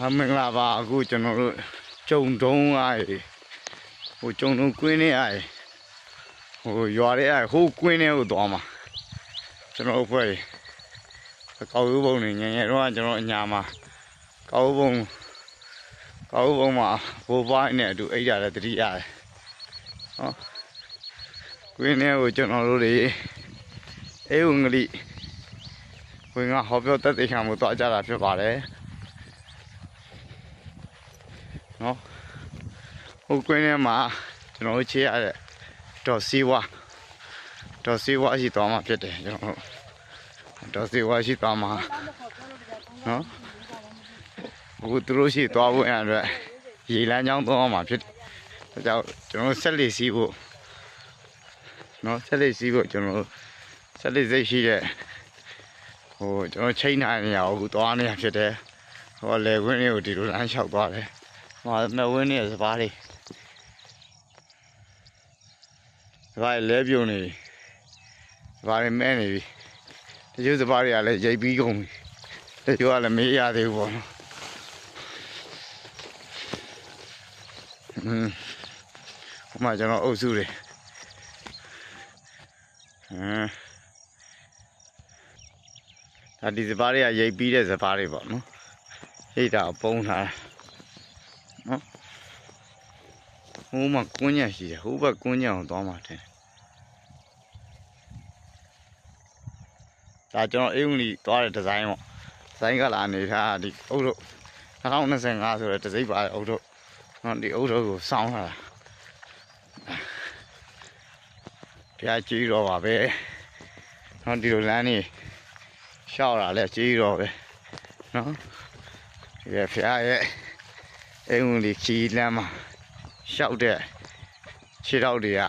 ဟာမင်္ဂလာပါအခုကျွန်တော်တို့ကြုံတုံးအားရဟိုကြုံတုံးကွင်းနေအားရဟိုရွာတဲ့အားဟိုကွင်းနေကိုသွားမှာကျွန်တော်တို့ဖွဲ့ကောက်ရိုးပုံနေငယ်ငယ်တော့ကျွန်တော်အညာမှာကောက်ရိုးပုံကောက်ရိုးပုံမှာဘိုးဘွားနဲ့အတူအိတ်ရတယ်တတိရတယ်ဟောကွင်းနေကိုကျွန်တော်တို့တွေအေဝံဂလိဝင်ကဟောပြောတက်တဲ့ခံမှုတော့ကြတာဖြစ်ပါတယ် နော်ဟိုကွင်းထဲမှာကျွန်တော်တို့ချေရတဲ့ဒေါ်စီဝါဒေါ်စီဝါရှိသွားမှာဖြစ်တယ်ကျွန်တော်တို့ဒေါ်စီဝါရှိသွားမှာနော်အခုသူတို့ရှိသွားဖို့အဲ့အတွက်ရေလမ်းကြောင်းသွားမှာဖြစ်တယ်ဒါကြောင့်ကျွန်တော်တို့ဆက်လက်စီးဖို့နော်ဆက်လက်စီးဖို့ကျွန်တော်တို့ဆက်လက်စိတ်ရှိတဲ့ဟိုကျွန်တော်ချိန်နိုင်နေရအောင်အခုသွားနေရဖြစ်တယ်ဟိုလေခွင်းလေးကိုဒီလိုလမ်းလျှောက်သွားတယ် ဟိုမဝင်းနေစပါးလေးစပါးလေးလဲပြုံနေပြီစပါးလေးမဲနေပြီတချို့စပါးတွေကလည်းရိပ်ပြီးကုန်ပြီတချို့ကလည်းမေးရသေးဘူးပေါ့နော်อืมဟိုမှာကျွန်တော်အုပ်စုတွေဟမ်ဒါဒီစပါးတွေကရိပ်ပြီးတဲ့စပါးတွေပေါ့နော်ရိပ်တာကိုပုံးထားတာ ဟိုမှာကွင်းညက်ရှိတယ်ဟိုဘက်ကွင်းညက်အောင်သွားမှာတယ်ဒါကျွန်တော်အေးဝင်လီသွားတဲ့ဒီဇိုင်းပေါ့ဒီဇိုင်းကလာနေထားဒီအုတ်တို့2025ဆိုတဲ့ဒီစိတ်ပါတဲ့အုတ်တို့နော်ဒီအုတ်တို့ကိုစောင်းလာတာတရားကြီးတော့ပါပဲနော်ဒီလိုလမ်းနေရှောက်လာလဲကြီးတော့ပဲနော်ဒီကဖျားရဲ့အိမ်ဝင်လီခီးလမ်းမှာ ရှောက်တဲ့ခြေထောက်တွေက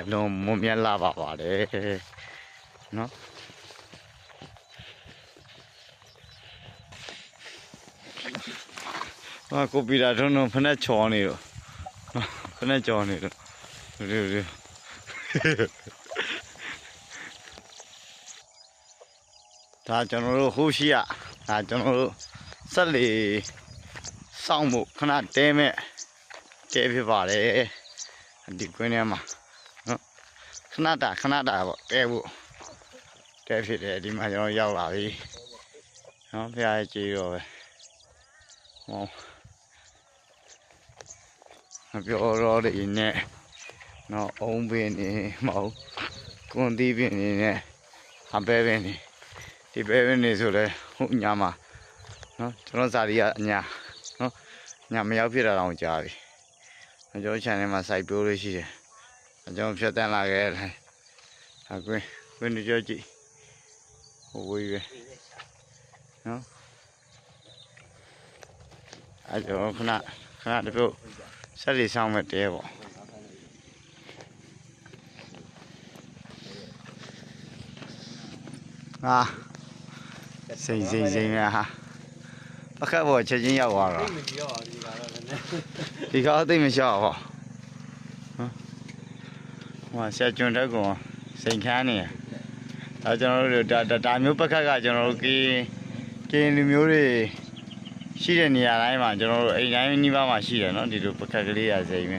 အလုံးမွန်မြတ်လာပါပါတယ်နော်ဟာကိုပီတာထုံးထုံးဖက်နဲ့ချော်နေတော့နော်ဖက်နဲ့ချော်နေတော့ဒီလိုဒီဒါကျွန်တော်တို့ဟိုရှိရဒါကျွန်တော်တို့ဆက်လေစောင့်ဖို့ခဏတဲမဲ့ ကျဲဖြစ်ပါတယ်ဒီကွင်းထဲမှာနော်ခဏတာခဏတာပေါ့တဲဖို့တဲဖြစ်တယ်ဒီမှာကျွန်တော်ရောက်လာပြီနော်ဖရားကြည့်တော့ပဲဟောမပြောတော့လေနဲ့နော်အုံးပင်နေမဟုတ်ကွန်တီးပင်နေနဲ့အပဲပင်နေဒီပဲပင်နေဆိုလဲဟိုညာမှာနော်ကျွန်တော်ဇာတိကအညာနော်ညာမရောက်ဖြစ်တာတော့ကြားပြီ အကျော် channel မှာစိုက်ပျိုးလို့ရှိတယ်အကျော်ဖြတ်တန်းလာခဲ့တယ်အကွင်းကွင်းကြောကြည့်ဟိုဝေးပဲနော်အကျော်ခဏခဏတပြုတ်ဆက်လီဆောင်မဲ့တဲပေါ့ဟာစိန်စိန်စိန်ရဟာအခက်ပေါ်ချက်ချင်းရောက်သွားတော့မကြည့်တော့ ဒီကတော့လည်းနည်းဒီကားအသိမလျှောက်ဟောဟမ်ဟိုဆက်ကျွန်းတက်ကောင်စိန်ခမ်းနေရဒါကျွန်တော်တို့ဒါဒါဒါမျိုးပက္ခတ်ကကျွန်တော်တို့ကင်းကင်းလူမျိုးတွေရှိတဲ့နေရာတိုင်းမှာကျွန်တော်တို့အိမ်တိုင်းနီးပါးမှာရှိတယ်နော်ဒီလိုပက္ခတ်ကလေးရစိန်ပဲ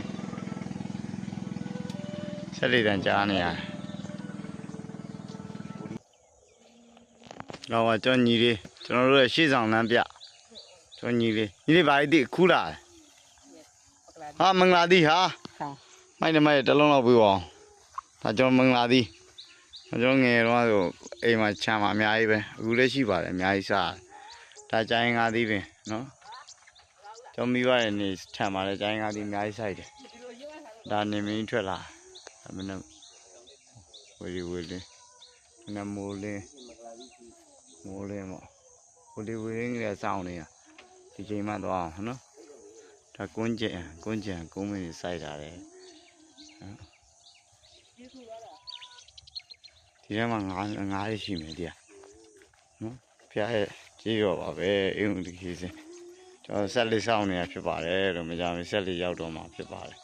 ဆက်လေးတန်ကြားနေရတယ်တော့ကျွန်တော်ညီလေးကျွန်တော်တို့ရဲ့ရှေ့ဆောင်လမ်းပြကျွန်တော်ညီလေးညီလေးဘာလို့ဒီခူးလာလဲ ဟာမင်္ဂလာသီးဟာဟာမိုက်နေမိုက်တစ်လုံးလောက်ပြီးပါအောင်ဒါကျွန်တော်မင်္ဂလာသီးဒါကျွန်တော်ငယ်တော့ဆိုအိမ်မှာခြံမှာအများကြီးပဲအခုလည်းရှိပါတယ်အများကြီးစားတယ်ဒါကျိုင်းငါးသီးပင်နော်ကျွန်တော်မိဘရဲ့နေခြံမှာလည်းကျိုင်းငါးသီးအများကြီးစိုက်တယ်ဒါနေမင်းထွက်လာဒါမင်းတို့ဝေလီဝေလီနမိုးလင်းမိုးလင်းပေါ့ဝေလီဝေလင်းကြီးလည်းစောင်းနေတာဒီချိန်မှသွားအောင်နော် ဒါကွန်းကျင်ကွန်းကျင်ကုန်းမင်းစိုက်တာလေနော်ဒီထဲမှာငါးငါးရရှိမယ်ဒီကနော်ဖျားရဲ့ကြီးရောပါပဲအင်းဒီခေစဉ်ကျွန်တော်ဆက်လေးစောင့်နေတာဖြစ်ပါတယ်လို့မကြမ်းဆက်လေးရောက်တော့မှာဖြစ်ပါတယ်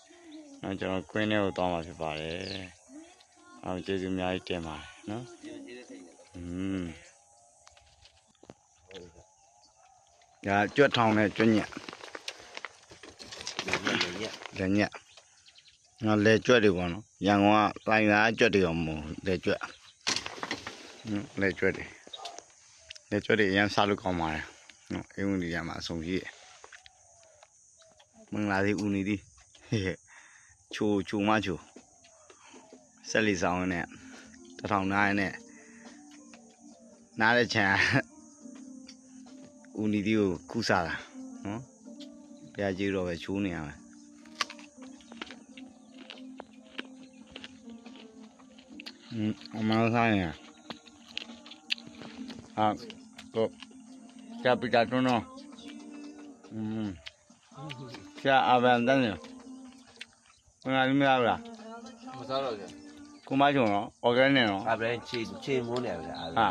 နော်ကျွန်တော်ကွင်းထဲကိုသွားမှာဖြစ်ပါတယ်အောင်ကျေးဇူးအများကြီးတင်ပါတယ်နော်อืมဒါကြွက်ထောင်နဲ့ကြွက်ညက်ညက် လက်ညက်ငါလဲကြွက်တွေပေါ့နော်ရန်ကုန်ကလိုင်လာကြွက်တွေရောမဟုတ်ဘူးလဲကြွက်ဟွန်းလဲကြွက်တွေလဲကြွက်တွေအရင်စားလို့ကောင်းပါတယ်နော်အင်းဝင်ဒီရမှာအဆုံးကြီးတယ်မင်္ဂလာသေးဦးနေသည်ဟဲ့ဟဲ့ချိုချိုမချိုဆက်လီဆောင်နဲ့တထောင်နားနဲ့နားတဲ့ချံဦးနေသည်ကိုခုစားတာနော်ဘုရားကြီးတော့ပဲချိုးနေရမယ် အမဆိုင်ရဟာတော့ကပီတာတွန်းတော့อืมဆရာအဘန်တန်းနေခဏလေးမရဘူးလားမစားတော့ကြကိုမချုံတော့အော်ဂန်နဲ့တော့အဘန်ချေချေမိုးနေဗျာဟာ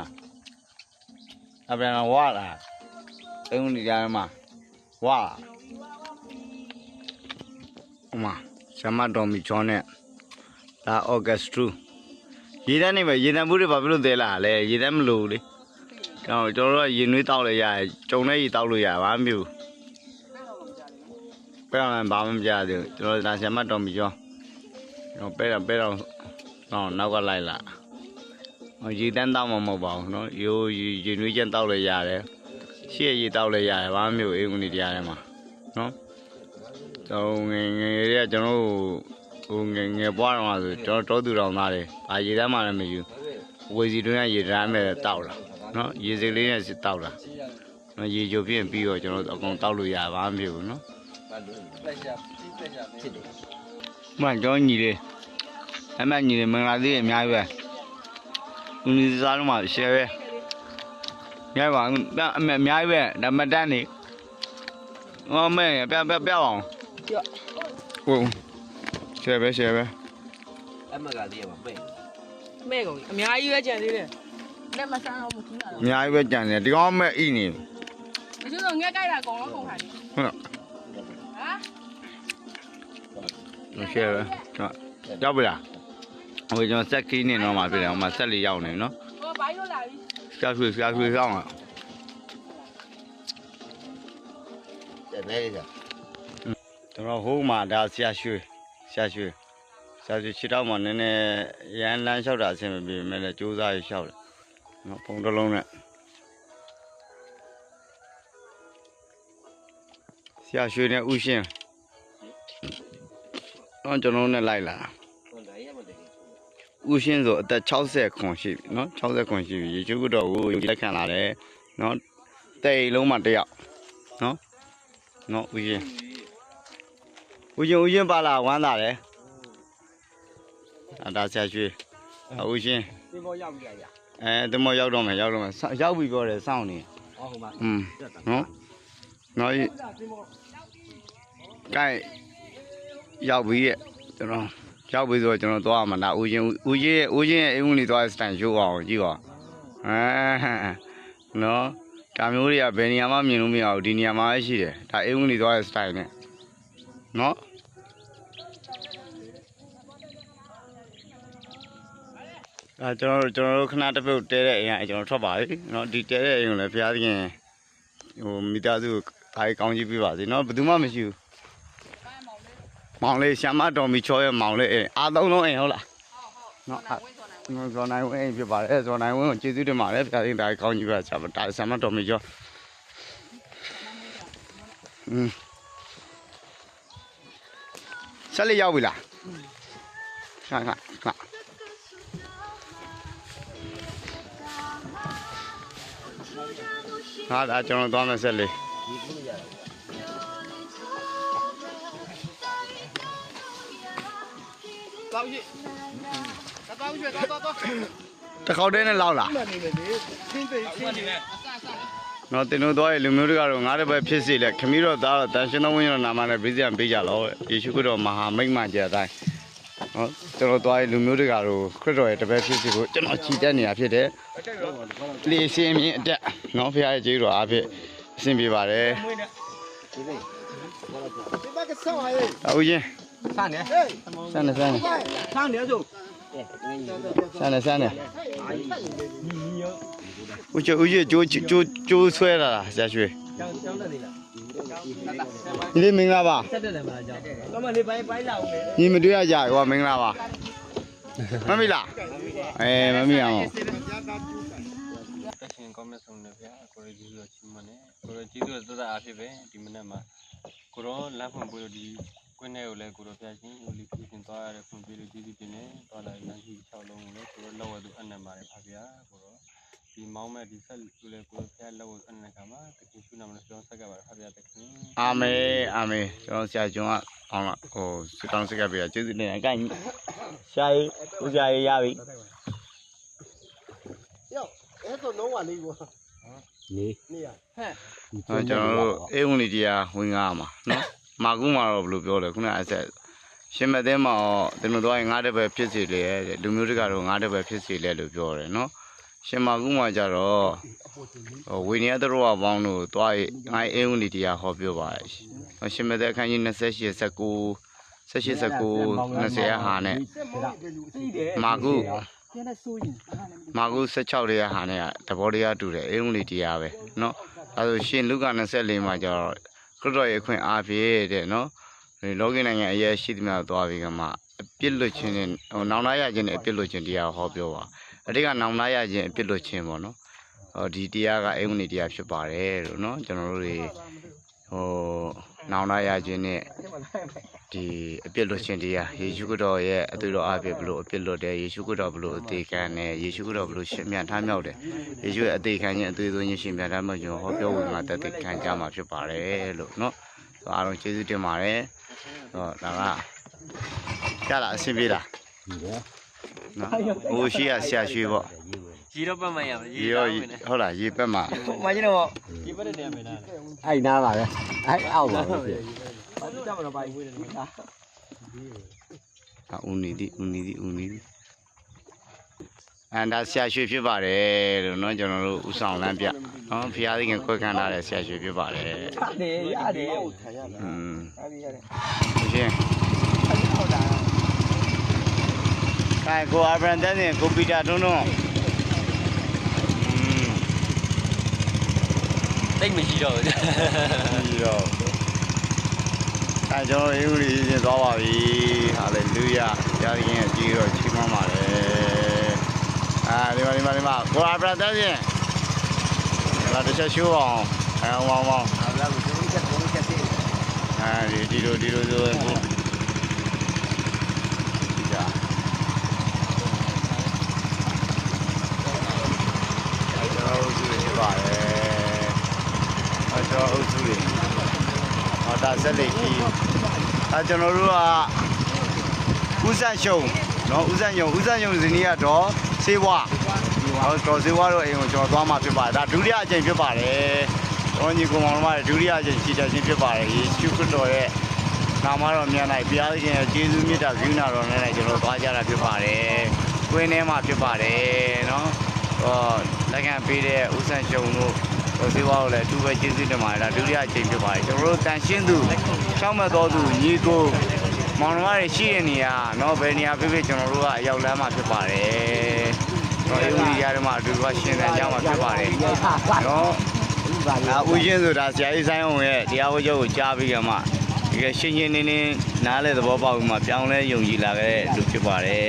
အဘန်ကဝါလာတုံးနေကြမှာဝါအမဆမတော်မီချောနဲ့ဒါအော်ဂတ်စထရူ ရေတန်းနေမှာရေတန်းဘူးတွေဘာဖြစ်လို့သဲလာလဲရေတန်းမလို့လေကျွန်တော်ကျွန်တော်တို့ကရေနွေးတောက်လေရတယ်ကြုံတဲ့ရေတောက်လို့ရပါမမျိုးပဲတော့လည်းဘာမှမပြသေးဘူးကျွန်တော်ဒါဆရာမတော်ပြီကျော်ကျွန်တော်ပဲတော့ပဲတော့တော့နောက်ကလိုက်လာရေတန်းတောက်မှမဟုတ်ပါဘူးနော်ရိုးရေနွေးချင်းတောက်လေရတယ်ရှေ့ရေတောက်လေရတယ်ဘာမမျိုးအေးဝင်နေတရားထဲမှာနော်ကျွန်တော်ငယ်ငယ်လေးကကျွန်တော် ဟိုငယ်ငယ်ပွားတော့ဆိုကျွန်တော်တောသူတော်သားတယ်။အာရေတမ်းမှလည်းမယူဝေစီတွင်းကရေတမ်းနဲ့တောက်လာနော်ရေစိလေးနဲ့တောက်လာနော်ရေချိုပြင်းပြီးတော့ကျွန်တော်တို့အကုန်တောက်လို့ရပါမဖြစ်ဘူးနော်ဘာလို့ပတ်ရှာပြပတ်ရှာဖြစ်တယ်။မှန်ကျွန်တော်ညီလေးအမညီလေးမင်္ဂလာသေးအများကြီးပဲ။ဦးလေးစားလို့မှရှယ်ပဲ။ညပါအမေအများကြီးပဲဒါမတန်းနေ။ဟောမဲပြပြပြအောင်။ဟုတ် ရှယ်ပဲရှယ်ပဲအမကတည်းကပဲ့မဲ့ကုန်အများကြီးပဲကြံသေးတယ်လက်မဆန်းတော့မထူးတာအများကြီးပဲကြံတယ်ဒီကောင်မဲ့ဣနေမကျတော့ငက်ကြိုက်တာအကုန်လုံးကုန်ခါတယ်ဟုတ်လားဟမ်ရှယ်ပဲဟုတ်ရောက်ပြီလားဟိုကျွန်တော်စက်ကီးနေတော့မှပြတယ်ဟိုမှာဆက်လေးရောက်နေနော်ဟောဘိုင်းလို့လာပြီရှာရွှေရှာရွှေဆောင်อ่ะတယ်နေကြကျွန်တော်ဟိုးမှာဒါရှာရွှေ ရှာရွှေရှာရွှေခြေတော့မှနည်းနည်းရန်လန်းလျှောက်တာအဆင်မပြေမဲ့လည်းစူးစမ်းရလျှောက်တယ်နော်ပုံတစ်လုံးနဲ့ရှာရွှေနဲ့ဥရှင်တော့ကျွန်တော်တို့နဲ့လိုက်လာဟုတ်တယ်ရမတယ်ဥရှင်းဆိုအသက်60ခွန်ရှိပြီနော်60ခွန်ရှိပြီရေချိုးကတော့ကိုလက်ခံလာတယ်နော်တဲ့အိမ်လုံးမှာတစ်ယောက်နော်နော်ဥရှင်း ဥရှင်းဥရှင်းပါလာဝမ်းသာတယ်အဒါဆရာရွှေဥရှင်းဒီမောရောက်ပြီလားအဲတမောရောက်တော့မယ်ရောက်တော့မယ်စောင့်ရောက်ပြီပြောတယ်စောင့်နေဟောဟိုမှာอืมနော်နော်ဤကဲရောက်ပြီရဲ့ကျွန်တော်ရောက်ပြီဆိုတော့ကျွန်တော်သွားမှာဒါဦးချင်းဦးချင်းရဲ့ဦးချင်းရဲ့အိမ်ဝင်လေးသွားစတိုင်ရှိုးအောင်ကြည့်ပါအဲနော်ဒါမျိုးတွေကဘယ်နေရာမှမြင်လို့မရဘူးဒီနေရာမှာရှိတယ်ဒါအိမ်ဝင်လေးသွားစတိုင်နဲ့နော် အဲကျွန်တော်တို့ကျွန်တော်တို့ခဏတစ်ပုတ်တဲတဲ့အိမ်ကကျွန်တော်ထွက်ပါပြီနော်ဒီတဲတဲ့အိမ်ကိုလည်းဘုရားသခင်ဟိုမိသားစုအားကောင်းကြီးပြပါစေနော်ဘယ်သူမှမရှိဘူးမောင်လေးရှာမတော်မီချောရဲ့မောင်လေးအိမ်အားသုံးလုံးအိမ်ဟုတ်လားနော်အာဝင်းစောနိုင်ဇော်နိုင်ဝင်းအိမ်ဖြစ်ပါတယ်ဇော်နိုင်ဝင်းကိုကျေးဇူးတင်ပါတယ်ဘုရားသခင်ဒါကောင်းကြီးပြပါစေဒါရှာမတော်မီချောอืมဆက်လက်ရောက်ပြီလားခါခါခါ ဟာဒါကျွန်တော်သွားမယ်ဆက်လေးဒီကုရတောက်ရှိတောက်ရှိတောက်တောက်တောက်တစ်ခေါက်တည်းနဲ့လောက်လားမှန်နေတယ်လေချင်းသိချင်းနေတယ်အဆအဆနော်တင်တို့သွားရဲ့လူမျိုးတွေကတော့ငါးတစ်ပတ်ဖြစ်စီလေခမီးတော့သားတော့တန်ရှင်တော်ဝင်းရောနာမနဲ့ပြည်စံပေးကြတော့ယေရှုခရစ်တော်မဟာမိတ်မကျတဲ့အတိုင်း နော်ကျွန်တော်သွားရဲ့လူမျိုးတွေကတော့ခရစ်တော်ရဲ့တပည့်ဖြစ်စီကိုကျွန်တော်ချီတက်နေတာဖြစ်တယ်လေစင်းမြင့်အတက်နော်ဖခင်ရဲ့ကျေးဇူးတော်အားဖြင့်အဆင်ပြေပါတယ်ဒီနေ့ဒီဘက်ကဆောင်းရဲအခုချင်းဆန်းနေဟေးဆန်းနေဆန်းနေဆောင်းနေစို့အဲငင်းကြီးဆန်းနေဆန်းနေဦးချူဦးချူကျိုးကျိုးကျိုးဆွဲလာတာဆရာရွှေဟကျောင်းကျောင်းတက်နေလား ညီလေးမင်္ဂလာပါတက်တယ်မလားကျောင်းတော့မလေးပိုင်းပိုင်းလာအောင်လေညီမတွေ့ရကြကွာမင်္ဂလာပါမမီလားအဲမမီအောင်တက်ရှင်ကောင်းမဲ့ဆုံးနေဗျာကိုရကြီးတို့ချီးမွမ်းနေကိုရကြီးတို့သက်သက်အားဖြစ်ပဲဒီမနေ့မှာကိုရောလမ်းဖွင့်ပွေးလို့ဒီကွင်းထဲကိုလည်းကိုရောပြချင်းဟိုလီပြင်းသွားရတဲ့ဖွင့်ပြလို့ကြီးကြီးပြင်းနေသွားလာလမ်းကြီး6လုံးကိုလည်းကိုရောလောက်ဝဲသူအနက်ပါတယ်ဖာဗျာကိုရော ဒီမောင်းမဲ့ဒီဆက်လူလည်းကိုရောဖျားလောက်ဝဲအနက်ကမှာတခင်ရှုနာမလို့ပြောဆက်ကပါတယ်ဖာဗျာတခင်အာမေအာမေကျွန်တော်ဆရာကျွန်ကအောင်လားဟိုစစ်တောင်းစက်ကပြရကျေးဇူးတင်အကိုင်ဆရာကြီးဦးဆရာကြီးရပြီအဲ့တော့လုံးဝလေးကိုနေနေရဟောကျွန်တော်တို့အေးဝင်လီတရားဝင်ကားမှာနော်မာကူမှာတော့ဘယ်လိုပြောလဲခုနအဆက်ရှင်မသိမ်းမှာတော့ဒီလိုတော့ငါးတစ်ပဲဖြစ်စီလေတဲ့လူမျိုးတွေကတော့ငါးတစ်ပဲဖြစ်စီလေလို့ပြောတယ်နော် ရှင်မာကူမှာကြတော့ဟိုဝိနည်းတို့အပေါင်းတို့တွားရေးငါအေးဝင်လီတရားဟောပြောပါရဲ့ရှင်မသိအခန်းကြီး28 19 18 19 20ဟာနဲ့ မာကု ကျန်တဲ့စိုးရင် မာကု16ရဲ့ဟာနဲ့ကသဘောတရားတူတယ်အင်္ဂလိပ်တရားပဲเนาะအဲဆိုရှင်လူက24မှာကျတော့ခရစ်တော်ရဲ့အခွင့်အားဖြင့်တဲ့เนาะဒီလောကီနိုင်ငံအရေးရှိသမျှသွားပြီးကမှအပြစ်လွတ်ခြင်းနဲ့ဟိုနောင်နာရခြင်းနဲ့အပြစ်လွတ်ခြင်းတရားဟောပြောပါ အတိတ်ကနောင်လာရခြင်းအပြစ်လို့ခြင်းပေါ့နော်ဟောဒီတရားကအေဝံနေတရားဖြစ်ပါတယ်လို့နော်ကျွန်တော်တို့တွေဟိုနောင်လာရခြင်းနဲ့ဒီအပြစ်လွတ်ခြင်းတရားယေရှုခရစ်တော်ရဲ့အသွေးတော်အပြစ်ဘလို့အပြစ်လွတ်တယ်ယေရှုခရစ်တော်ဘလို့အသေးခံတယ်ယေရှုခရစ်တော်ဘလို့ရှင်မြန်ထမ်းမြောက်တယ်ယေရှုရဲ့အသေးခံခြင်းအသွေးသွင်းခြင်းရှင်မြန်ထမ်းမြောက်ခြင်းဟောပြောဝင်မှာတသက်ခံကြမှာဖြစ်ပါတယ်လို့နော်အားလုံးကျေးဇူးတင်ပါတယ်ဟောဒါကကြလားအဆင်ပြေလားဟုတ်ပါ နော်ဟိုရှိရဆရာရွှေပေါ့ ရီတော့ပတ်မှရမယ် ရေရောဟုတ်လားရေပက်မှာ မကျတော့ ဒီပတ်တဲ့နေရာမယ်လား အဲ့နားပါပဲအဲ့အောက်ပါပဲဘာကြမလို့ပိုင်းဝေးတယ်နော် အာဦးနေသည်ဦးနေသည်ဦးနေသည်အန်ဒါဆရာရွှေဖြစ်ပါတယ်လို့เนาะကျွန်တော်တို့ဥဆောင်လမ်းပြเนาะဖျားသခင်ခွဲခံထားတဲ့ဆရာရွှေဖြစ်ပါတယ် နေရတယ် ထိုင်ရလား อืม အဲ့ဒီရတယ် ရှင် ဟုတ်တာ အဲကိုအာဗရန်တဲ့ရင်ကိုပီတာတွန်းတွန်းอืมတိတ်မရှိတော့ဘူးပြီးတော့အဲကျွန်တော်အေးဦးလေးရှင်သွားပါပြီဟာလေလုယာဖျားသခင်ရဲ့ကြီးတော့ချီးမွမ်းပါတယ်အာဒီမှာဒီမှာဒီမှာကိုအာဗရန်တဲ့ရင်လာတစ်ချက်ရှိုးအောင်အဲဝောင်းဝောင်းအဲ့ဒါကိုဒီချက်ကိုချက်သေးအဲဒီဒီလိုဒီလိုဆိုရင်ကိုဒီကအဲကျွန်တော်အု ပ်စုတွေဖြစ်ပါတယ်အဲကျွန်တော်အုပ်စုတွေဟောဒါဆက်လက်ကြီးအဲကျွန်တော်တို့ကဦးဆန့်ရှုံနော်ဦးဆန့်ယုံဦးဆန့်ယုံဇနီးကတော့စေဝါဟောတော်စေဝါတို့အိမ်ကိုကျွန်တော်သွားမှာဖြစ်ပါတယ်ဒါဒုတိယအကြိမ်ဖြစ်ပါတယ်တော်ညီကောင်မောင်တို့ကဒုတိယအကြိမ်ခြေတက်ခြင်းဖြစ်ပါတယ်ယေရှုခရစ်တော်ရဲ့နာမတော်မြတ်၌ဘုရားသခင်ရဲ့ကျေးဇူးမြတ်တာဂရုဏာတော်နဲ့ကျွန်တော်သွားကြတာဖြစ်ပါတယ်။ကွင်းထဲမှာဖြစ်ပါတယ်နော်။ဟော လက်ခံပေးတဲ့ဦးဆန့်ရှုံတို့ဟိုစေဝါကိုလည်းအထူးပဲကျေးဇူးတင်ပါတယ်ဒါဒုတိယအကြိမ်ဖြစ်ပါတယ်ကျွန်တော်တို့တန်ရှင်းသူချောင်းမဲ့တော်သူညီကိုမောင်နှမတွေရှိတဲ့နေရာနော်ဘယ်နေရာဖြစ်ဖြစ်ကျွန်တော်တို့ကအရောက်လမ်းမှာဖြစ်ပါတယ်။တော့အေဝီရရမှာအတူတူရှင်သန်ကြမှာဖြစ်ပါတယ်။နော်အာဦးချင်းဆိုတာဆရာကြီးဆိုင်အောင်ရဲ့တရားဟောချုပ်ကိုကြားပြီးကြမှာ ဒီကရှင်းရှင်းလင်းလင်းနားလဲသဘောပေါက်ပြီးမှပြောင်းလဲယုံကြည်လာခဲ့တဲ့လူဖြစ်ပါတယ်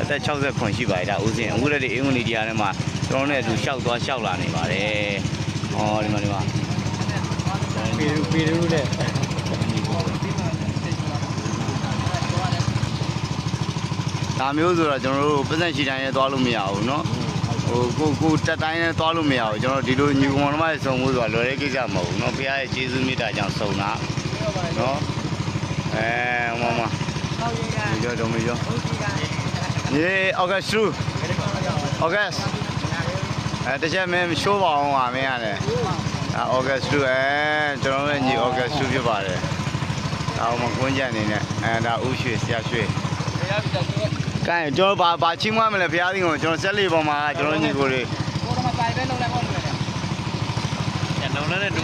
အသက်69ရှိပါတယ်ဒါဦးစင်အခုလည်းဒီအင်္ဂလိပ်တရားထဲမှာကျွန်တော်နဲ့အတူရှောက်သွားရှောက်လာနေပါတယ်ဟောဒီမှာဒီမှာ ပီရူပီရူနဲ့ ဒါမျိုးဆိုတော့ကျွန်တော်တို့ပတ်သက်ရှိတိုင်းနဲ့သွားလို့မရဘူးเนาะဟိုကိုကိုတက်တိုင်းနဲ့သွားလို့မရဘူးကျွန်တော်ဒီလိုညီကောင်တော်မရဲ့စုံမှုဆိုတာလွယ်တဲ့ကိစ္စမဟုတ်ဘူးเนาะဘုရားရဲ့ကျေးဇူးမြတ်တာကြောင့်စုံတာ နော်အဲမမဟုတ်ရတာတို့မရောနေအောက်ဂတ်ရှူအောက်ဂတ်အဲတချက်မင်းရှိုးပါအောင်ပါမင်းရတယ်အဲအောက်ဂတ်ရှူအဲကျွန်တော်လည်းညီအောက်ဂတ်ရှူဖြစ်ပါတယ်အောင်မကွန်းကြနေနဲ့အဲဒါဥရွှေဆရာရွှေကဲကျွန်တော်ဘာဘာချင်းမွားမလဲဘုရားသခင်ကိုကျွန်တော်ဆက်လေးပေါ်မှာကျွန်တော်ညီကိုလေးကိုတော့မပိုင်ပဲလုံးလိုက်ပါ့မယ်။ညလုံးနဲ့တူ